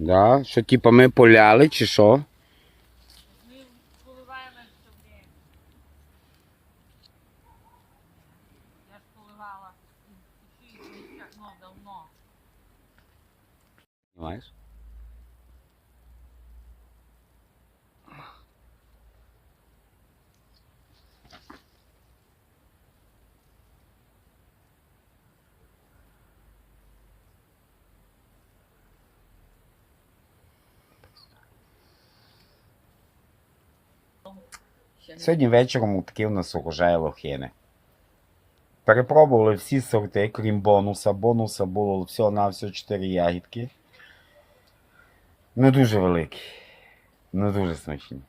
Да? Що типа ми поляли чи що? Ми поливаємо время. Я ж поливала ну, давно. Знаєш? Ще не Сьогодні вечором такі у нас урожай лохини. Перепробували всі сорти, крім бонуса. Бонуса було всього на всього 4 ягідки. Не дуже великі. Не дуже смачні.